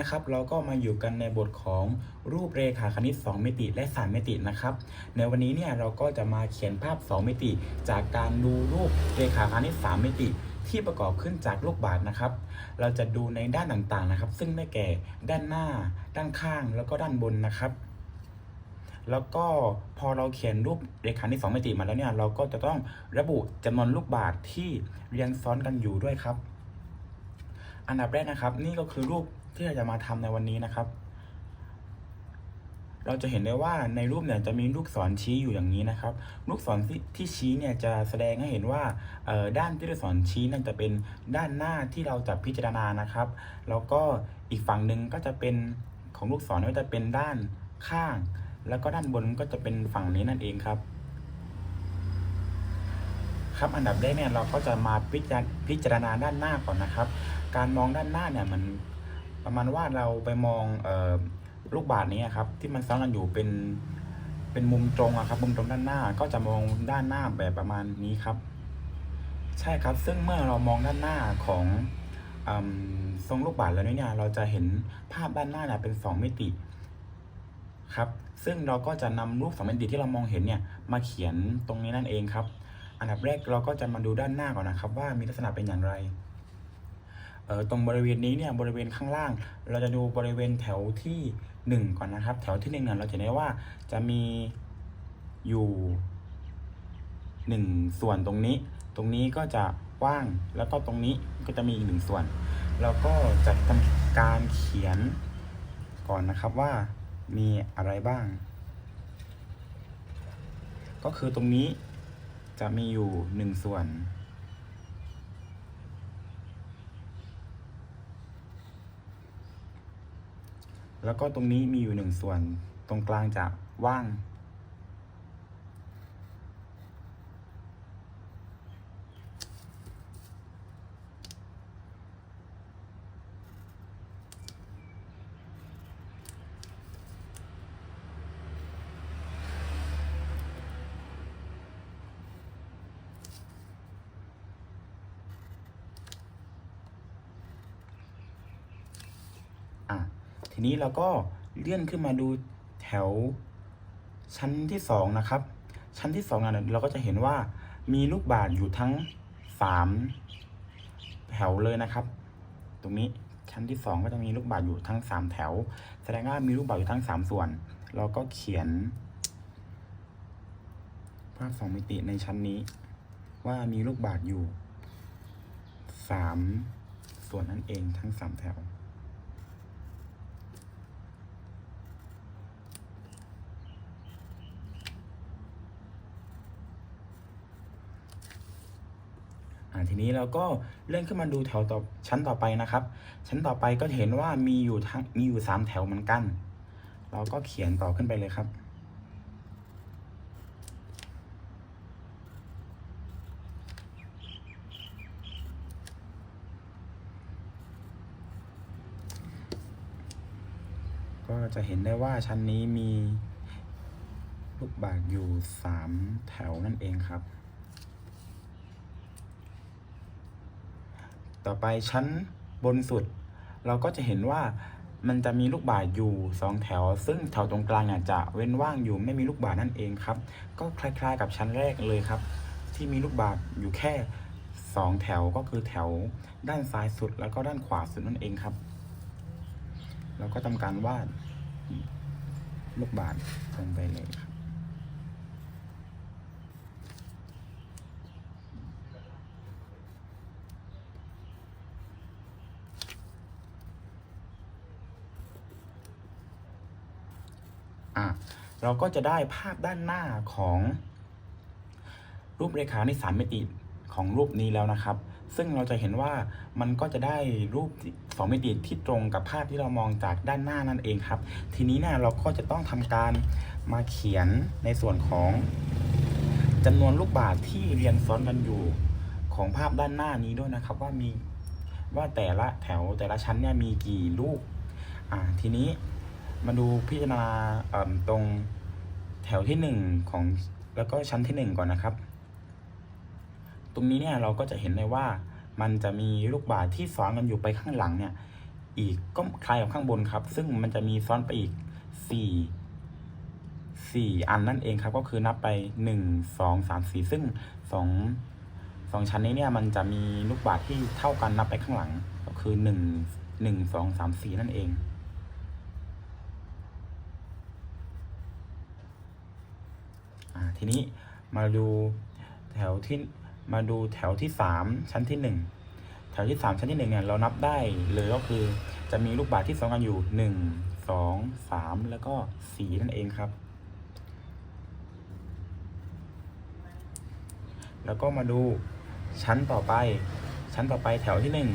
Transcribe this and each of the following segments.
นะครับ เราก็มาอยู่กันในบทของรูปเรขาคณิต 2 มิติและ 3 มิตินะครับ ในวันนี้เนี่ยเราก็จะมาเขียนภาพ 2 มิติ จากการดูรูปเรขาคณิต 3 มิติ ที่ประกอบขึ้นจากลูกบาศก์นะครับ เราจะดูในด้านต่างๆนะครับ ซึ่งได้แก่ด้านหน้า ด้านข้างแล้วก็ด้านบนนะครับแล้วก็พอเราเขียนรูปเรขาคณิต2มิติมาแล้วเนี่ยเราก็จะต้องระบุจำนวนลูกบาศก์ที่เรียงซ้อนกันอยู่ด้วยครับ อันดับแรกนะครับ นี่ก็คือรูป ที่เราจะมาทำในวันนี้นะครับ เราจะเห็นได้ว่าในรูปเนี่ยจะมีลูกศรชี้อยู่อย่างนี้นะครับ ลูกศรที่ชี้เนี่ยจะแสดงให้เห็นว่าด้านที่ลูกศรชี้นั่นจะเป็นด้านหน้าที่เราจะพิจารณานะครับ แล้วก็อีกฝั่งหนึ่งก็จะเป็นของลูกศรก็จะเป็นด้านข้าง แล้วก็ด้านบนก็จะเป็นฝั่งนี้นั่นเองครับครับอันดับแรกเนี่ยเราก็จะมาพิจารณาด้านหน้าก่อนนะครับ การมองด้านหน้าเนี่ยมัน ประมาณว่าเราไปมองออลูกบาศก์นี้ครับ ที่มันซ้อนกันอยู่เป็นเป็นมุมตรงอะครับ มุมตรงด้านหน้าก็จะมองด้านหน้าแบบประมาณนี้ครับ ใช่ครับ ซึ่งเมื่อเรามองด้านหน้าของอทรงลูกบาศก์แล้วเนี่ย เราจะเห็นภาพด้านหน้าเนี่ยเป็นสองมิติครับ ซึ่งเราก็จะนำรูปสองมิติที่เรามองเห็นเนี่ยมาเขียนตรงนี้นั่นเองครับ อันดับแรกเราก็จะมาดูด้านหน้าก่อนนะครับ ว่ามีลักษณะเป็นอย่างไร ตรงบริเวณนี้เนี่ยบริเวณข้างล่าง เราจะดูบริเวณแถวที่หนึ่งก่อนนะครับ แถวที่หนึ่งเนี่ยเราจะได้ว่าจะมีอยู่หนึ่งส่วนตรงนี้ ตรงนี้ก็จะว่างแล้วก็ตรงนี้ก็จะมีอีกหนึ่งส่วนเราก็จะทำการเขียนก่อนนะครับว่ามีอะไรบ้าง ก็คือตรงนี้จะมีอยู่หนึ่งส่วน แล้วก็ตรงนี้มีอยู่หนึ่งส่วนตรงกลางจะว่าง อะ ที นี้เราก็เลื่อนขึ้นมาดูแถวชั้นที่สองนะครับ ชั้นที่สองน่ะเราก็จะเห็นว่ามีลูกบาศก์อยู่ทั้งสามแถวเลยนะครับ ตรงนี้ชั้นที่สองก็จะมีลูกบาศก์อยู่ทั้งสามแถว แสดงว่ามีลูกบาศก์อยู่ทั้งสามส่วน เราก็เขียนภาพสองมิติในชั้นนี้ ว่ามีลูกบาศก์อยู่สามส่วนนั่นเองทั้งสามแถว ทีนี้เราก็เลื่อนขึ้นมาดูแถวต่อชั้นต่อไปนะครับ ชั้นต่อไปก็เห็นว่ามีอยู่ทั้งมีอยู่สามแถวเหมือนกัน เราก็เขียนต่อขึ้นไปเลยครับ ก็จะเห็นได้ว่าชั้นนี้มีลูกบาศก์อยู่สามแถวนั่นเองครับ ต่อไปชั้นบนสุด เราก็จะเห็นว่ามันจะมีลูกบาศก์อยู่สองแถว ซึ่งแถวตรงกลางเนี่ยจะเว้นว่างอยู่ไม่มีลูกบาศก์นั่นเองครับ ก็คล้ายๆ กับชั้นแรกเลยครับ ที่มีลูกบาศก์อยู่แค่สองแถวก็คือแถวด้านซ้ายสุดแล้วก็ด้านขวาสุดนั่นเองครับ เราก็ทำการวาดลูกบาศก์ลงไปเลยครับ อะ เราก็จะได้ภาพด้านหน้าของรูปเรขาในสามมิติของรูปนี้แล้วนะครับ ซึ่งเราจะเห็นว่ามันก็จะได้รูปสองมิติที่ตรงกับภาพที่เรามองจากด้านหน้านั่นเองครับ ทีนี้เนี่ยเราก็จะต้องทำการมาเขียนในส่วนของจำนวนลูกบาศก์ที่เรียงซ้อนกันอยู่ของภาพด้านหน้านี้ด้วยนะครับ ว่ามีว่าแต่ละแถวแต่ละชั้นเนี่ยมีกี่ลูก อ่าทีนี้ มาดูพิจารณาตรงแถวที่หนึ่งของแล้วก็ชั้นที่หนึ่งก่อนนะครับ ตรงนี้เนี่ยเราก็จะเห็นได้ว่ามันจะมีลูกบาศก์ที่ซ้อนกันอยู่ไปข้างหลังเนี่ยอีกก็คล้ายกับข้างบนครับ ซึ่งมันจะมีซ้อนไปอีกสี่สี่อันนั่นเองครับ ก็คือนับไปหนึ่งสองสามสี่ซึ่งสองสองชั้นนี้เนี่ยมันจะมีลูกบาศก์ที่เท่ากันนับไปข้างหลัง ก็คือหนึ่งหนึ่งสองสามสี่นั่นเอง อ่า ทีนี้มาดูแถวที่มาดูแถวที่สามชั้นที่หนึ่งแถวที่สามชั้นที่หนึ่งเนี่ยเรานับได้เลยก็คือจะมีลูกบาศก์ที่ซ้อนกันอยู่หนึ่งสองสามแล้วก็สี่นั่นเองครับ แล้วก็มาดูชั้นต่อไป ชั้นต่อไปแถวที่หนึ่ง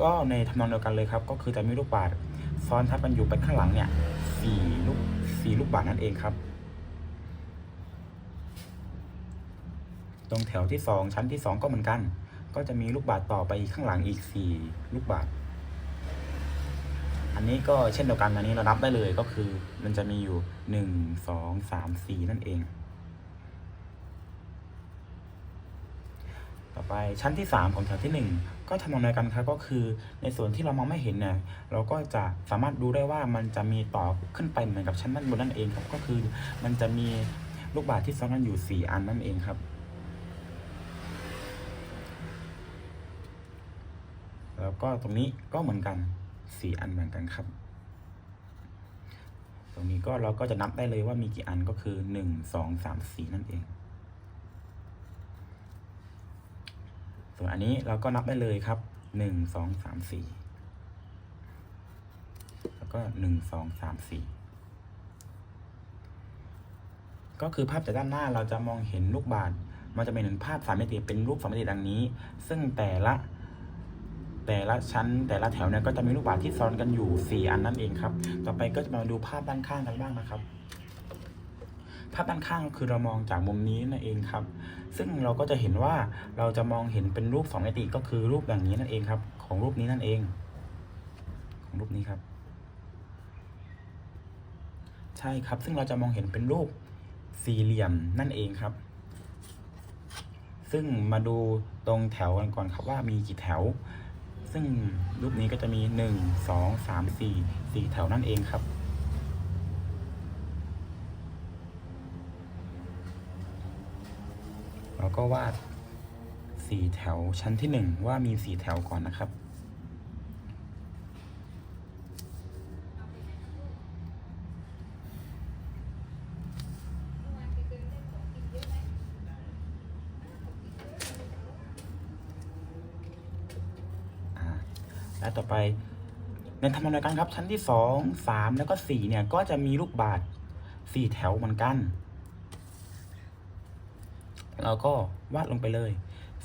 ก็ในทำนองเดียวกันเลยครับ ก็คือจะมีลูกบาศก์ซ้อนทับกันอยู่ไปข้างหลังเนี่ยสี่ลูกสี่ลูกบาศก์นั่นเองครับ ตรงแถวที่สองชั้นที่สองก็เหมือนกัน ก็จะมีลูกบาศก์ต่อไปข้างหลังอีกสี่ลูกบาศก์อันนี้ก็เช่นเดียวกันอันนี้เรานับได้เลยก็คือ มันจะมีอยู่หนึ่งสองสามสี่นั่นเอง ต่อไปชั้นที่สามของแถวที่หนึ่งก็ทำนองเดียวกันครับก็คือในส่วนที่เรามองไม่เห็นเนี่ยเราก็จะสามารถดูได้ว่ามันจะมีต่อขึ้นไปเหมือนกับชั้นด้านบนนั่นเองครับก็คือมันจะมีลูกบาศก์ที่ซ้อนกันอยู่สี่อันนั่นเองครับ แล้วก็ตรงนี้ก็เหมือนกันสี่อันเหมือนกันครับ ตรงนี้ก็เราก็จะนับได้เลยว่ามีกี่อันก็คือหนึ่งสองสามสี่นั่นเอง ส่วนอันนี้เราก็นับได้เลยครับหนึ่งสองสามสี่แล้วก็หนึ่งสองสามสี่ก็คือภาพจากด้านหน้าเราจะมองเห็นลูกบาศก์มันจะเป็นหมือนภาพสามมิติเป็นรูปสามมิติดังนี้ ซึ่งแต่ละ แต่ละชั้นแต่ละแถวเนี่ยก็จะมีลูกบาศก์ที่ซ้อนกันอยู่ 4 อันนั่นเองครับ ต่อไปก็จะมาดูภาพด้านข้างกันบ้างนะครับ ภาพด้านข้างคือเรามองจากมุมนี้นั่นเองครับ ซึ่งเราก็จะเห็นว่าเราจะมองเห็นเป็นรูปสองมิติก็คือรูปอย่างนี้นั่นเองครับ ของรูปนี้นั่นเอง ของรูปนี้ครับ ใช่ครับ ซึ่งเราจะมองเห็นเป็นรูปสี่เหลี่ยมนั่นเองครับ ซึ่งมาดูตรงแถวกันก่อนครับว่ามีกี่แถว ซึ่งรูปนี้ก็จะมีหนึ่งสองสามสี่สี่แถวนั่นเองครับ เราก็วาดสี่แถวชั้นที่หนึ่งว่ามีสี่แถวก่อนนะครับ และต่อไปในทำนองเดียวกันครับ ชั้นที่สองสามแล้วก็สี่เนี่ย ก็จะมีลูกบาศก์สี่แถวเหมือนกัน เราก็วาดลงไปเลย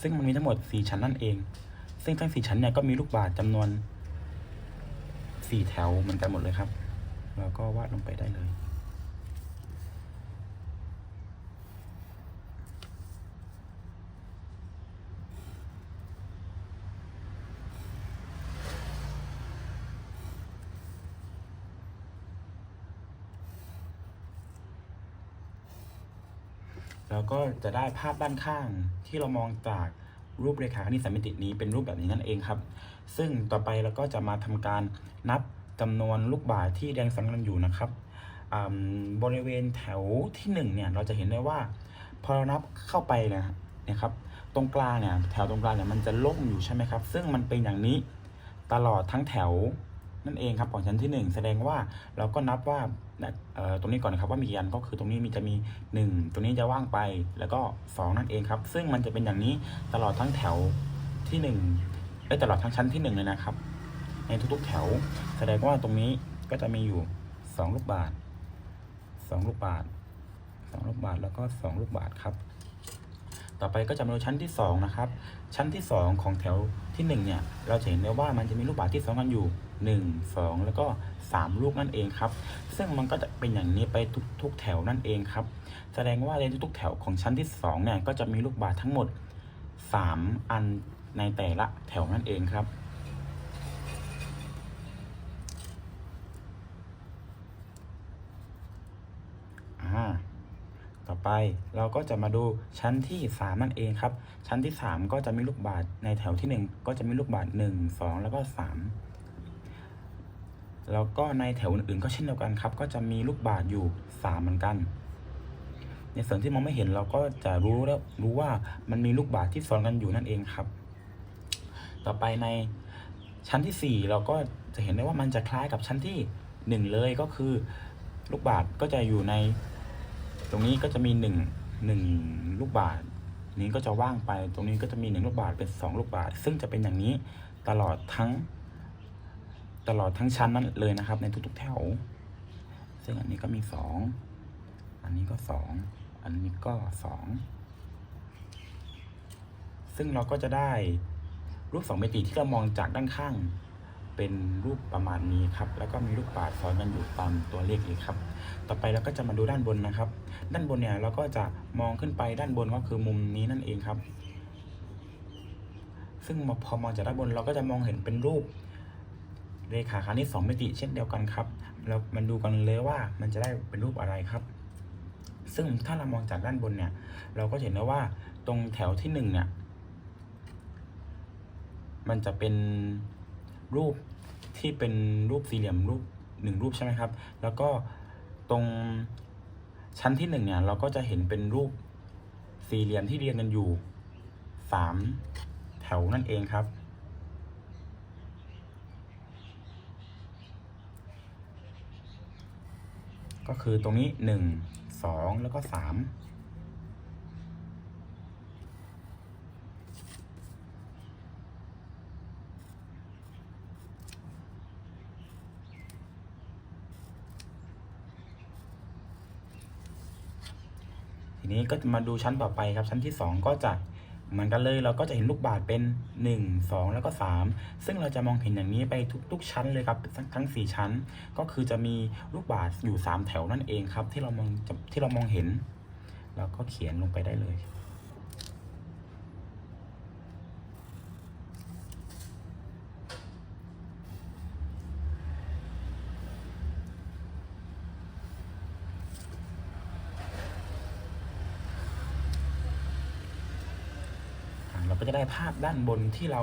ซึ่งมันมีทั้งหมดสี่ชั้นนั่นเอง ซึ่งทั้งสี่ชั้นเนี่ยก็มีลูกบาศก์จำนวนสี่แถวเหมือนกันหมดเลยครับ เราก็วาดลงไปได้เลย แล้วก็จะได้ภาพด้านข้างที่เรามองจากรูปเรขาคณิตสามมิตินี้เป็นรูปแบบนี้นั่นเองครับ ซึ่งต่อไปเราก็จะมาทำการนับจำนวนลูกบาศก์ที่แดงซ้อนกันอยู่นะครับอ่าบริเวณแถวที่หนึ่งเนี่ยเราจะเห็นได้ว่าพอเรานับเข้าไปนยนะครับ ตรงกลางเนี่ยแถวตรงกลางเนี่ยมันจะโล่งอยู่ใช่ไหมครับ ซึ่งมันเป็นอย่างนี้ตลอดทั้งแถว นั่นเองครับของชั้นที่หนึ่งแสดงว่าเราก็นับว่าตรงนี้ก่อนนะครับว่ามีกี่อันก็คือตรงนี้มีจะมีหนึ่งตรงนี้จะว่างไปแล้วก็สองนั่นเองครับ ซึ่งมันจะเป็นอย่างนี้ตลอดทั้งแถวที่หนึ่งเอ้ตลอดทั้งชั้นที่หนึ่งเลยนะครับ ในทุกๆแถว แสดงว่าตรงนี้ก็จะมีอยู่สองลูกบาศก์สองลูกบาศก์สองลูกบาศก์แล้วก็สองลูกบาศก์ครับ ต่อไปก็จะมาดูชั้นที่สองนะครับ ชั้นที่สองของแถวที่หนึ่งเนี่ย เราจะเห็นได้ว่ามันจะมีลูกบาศก์ที่ซ้อนกันอยู่ หนึ่งสองแล้วก็สามลูกนั่นเองครับ ซึ่งมันก็จะเป็นอย่างนี้ไปทุกทุกแถวนั่นเองครับ แสดงว่าในทุกๆแถวของชั้นที่สองเนี่ยก็จะมีลูกบาศก์ทั้งหมดสามอันในแต่ละแถวนั่นเองครับอ่าต่อไปเราก็จะมาดูชั้นที่สามนั่นเองครับ ชั้นที่สามก็จะมีลูกบาศก์ในแถวที่หนึ่งก็จะมีลูกบาศก์หนึ่งสองแล้วก็สาม แล้วก็ในแถวอื่นๆก็เช่นเดียวกันครับ ก็จะมีลูกบาศก์อยู่สามเหมือนกัน ในส่วนที่มองไม่เห็นเราก็จะรู้แล้วรู้ว่ามันมีลูกบาศก์ที่ซ้อนกันอยู่นั่นเองครับ ต่อไปในชั้นที่สี่เราก็จะเห็นได้ว่ามันจะคล้ายกับชั้นที่หนึ่งเลยก็คือ ลูกบาศก์ก็จะอยู่ใน ตรงนี้ก็จะมีหนึ่งหนึ่งลูกบาศก์นี้ก็จะว่างไป ตรงนี้ก็จะมีหนึ่งลูกบาศก์เป็นสองลูกบาศก์ซึ่งจะเป็นอย่างนี้ตลอดทั้ง ตลอดทั้งชั้นนั้นเลยนะครับ ในทุกๆแถว ซึ่งอันนี้ก็มีสอง อันนี้ก็สอง อันนี้ก็สอง ซึ่งเราก็จะได้รูปสองมิติที่เรามองจากด้านข้าง เป็นรูปประมาณนี้ครับ แล้วก็มีลูกบาศซ้อนกันอยู่ตามตัวเลขเลยครับ ต่อไปเราก็จะมาดูด้านบนนะครับ ด้านบนเนี่ยเราก็จะมองขึ้นไปด้านบนก็คือมุมนี้นั่นเองครับ ซึ่งพอมองจากด้านบนเราก็จะมองเห็นเป็นรูป เรขาคณิตสองมิติเช่นเดียวกันครับ เรามันดูกันเลยว่ามันจะได้เป็นรูปอะไรครับ ซึ่งถ้าเรามองจากด้านบนเนี่ย เราก็จะเห็นได้ว่าตรงแถวที่หนึ่งเนี่ย มันจะเป็นรูปที่เป็นรูปสี่เหลี่ยมรูปหนึ่งรูปใช่ไหมครับ แล้วก็ตรงชั้นที่หนึ่งเนี่ยเราก็จะเห็นเป็นรูปสี่เหลี่ยมที่เรียงกันอยู่สามแถวนั่นเองครับ ก็คือตรงนี้หนึ่งสองแล้วก็สามทีนี้ก็จะมาดูชั้นต่อไปครับชั้นที่สองก็จะ เหมือนกันเลยเราก็จะเห็นลูกบาศก์เป็นหนึ่งสองแล้วก็สามซึ่งเราจะมองเห็นอย่างนี้ไปทุกๆชั้นเลยครับทั้งทั้งสี่ชั้น ก็คือจะมีลูกบาศก์อยู่สามแถวนั่นเองครับที่เรามองที่เรามองเห็น แล้วก็เขียนลงไปได้เลย ก็จะได้ภาพด้านบนที่เรา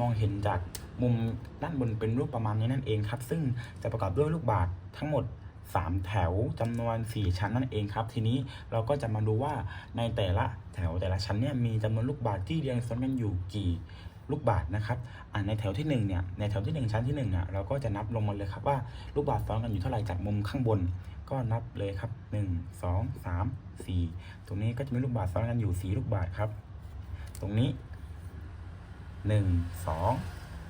มองเห็นจากมุมด้านบนเป็นรูปประมาณนี้นั่นเองครับ ซึ่งจะประกอบด้วยลูกบาศก์ทั้งหมด 3 แถวจำนวน 4 ชั้นนั่นเองครับ ทีนี้เราก็จะมาดูว่าในแต่ละแถวแต่ละชั้นเนี่ยมีจำนวนลูกบาศก์ที่เรียงซ้อนกันอยู่กี่ลูกบาศก์นะครับอ่าในแถวที่1เนี่ยในแถวที่ 1 ชั้นที่1เนี่ยเราก็จะนับลงมาเลยครับว่าลูกบาศก์ซ้อนกันอยู่เท่าไหร่จากมุมข้างบน ก็นับเลยครับ 1 2 3 4 ตรงนี้ก็จะมีลูกบาศก์ซ้อนกันอยู่ 4 ลูกบาศก์ครับ ตรงนี้ หนึ่งสอง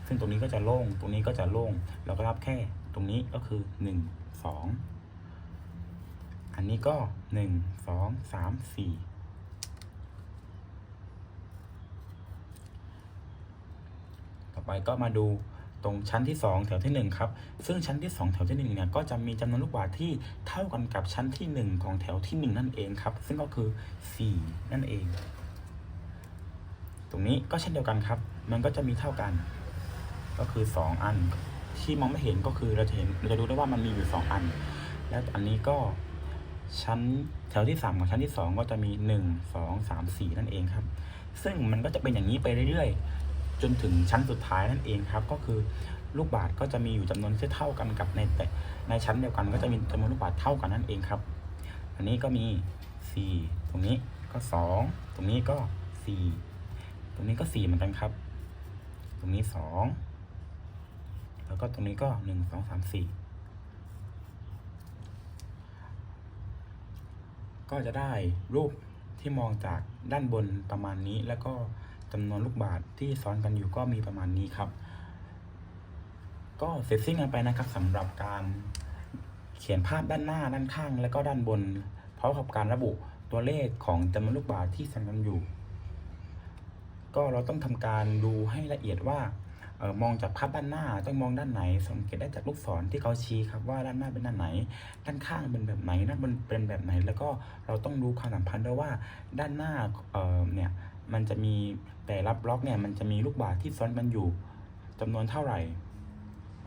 ซึ่งตรงนี้ก็จะโล่ง ตรงนี้ก็จะโล่ง เราก็รับแค่ตรงนี้ก็คือหนึ่งสองอันนี้ก็หนึ่งสองสามสี่ต่อไปก็มาดูตรงชั้นที่สองแถวที่หนึ่งครับ ซึ่งชั้นที่สองแถวที่หนึ่งเนี่ย ก็จะมีจำนวนลูกบาศก์ที่เท่ากันกับชั้นที่หนึ่งของแถวที่หนึ่งนั่นเองครับ ซึ่งก็คือสี่นั่นเอง ตรงนี้ก็เช่นเดียวกันครับ มันก็จะมีเท่ากัน ก็คือ 2 อัน ที่มองไม่เห็นก็คือเราจะเห็นเราจะรู้ได้ว่ามันมีอยู่ 2 อัน แล้วอันนี้ก็ชั้นแถวที่ 3 กับชั้นที่ 2 ก็จะมี 1 2 3 4 นั่นเองครับ ซึ่งมันก็จะเป็นอย่างนี้ไปเรื่อยๆ จนถึงชั้นสุดท้ายนั่นเองครับ ก็คือลูกบาศก์ก็จะมีอยู่จำนวนที่เท่ากันกับในแต่ในชั้นเดียวกันก็จะมีจำนวนลูกบาศก์เท่ากันนั่นเองครับ อันนี้ก็มี 4 ตรงนี้ก็ 2 ตรงนี้ก็ 4 ตรงนี้ก็สี่เหมือนกันครับ ตรงนี้สองแล้วก็ตรงนี้ก็หนึ่งสองสามสี่ก็จะได้รูปที่มองจากด้านบนประมาณนี้ แล้วก็จำนวนลูกบาศก์ที่ซ้อนกันอยู่ก็มีประมาณนี้ครับ ก็เสร็จสิ้นกันไปนะครับสำหรับการเขียนภาพด้านหน้าด้านข้าง แล้วก็ด้านบนพร้อมกับการระบุตัวเลขของจำนวนลูกบาศก์ที่ซ้อนกันอยู่ ก็เราต้องทำการดูให้ละเอียดว่าออมองจากภาพด้านหน้าต้องมองด้านไหน สังเกตได้จากลูกศรที่เขาชี้ครับว่าด้านหน้าเป็นด้านไหน ด้านข้างเป็นแบบไหนด้านบนเป็นแบบไหน แล้วก็เราต้องรู้ความสัมพันธ์ด้วยว่าด้านหน้าเออเนี่ยมันจะมีแต่ละบล็อกเนี่ยมันจะมีลูกบาศก์ที่ซ้อนกันอยู่จำนวนเท่าไหร่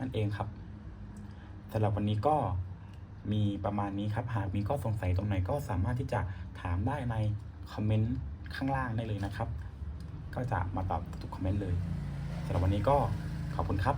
นั่นเองครับสำหรับวันนี้ก็มีประมาณนี้ครับหากมีข้อสงสัยตรงไหนก็สามารถที่จะถามได้ในคอมเมนต์ข้างล่างได้เลยนะครับ ก็จะมาตอบทุกคอมเมนต์เลยสำหรับวันนี้ก็ขอบคุณครับ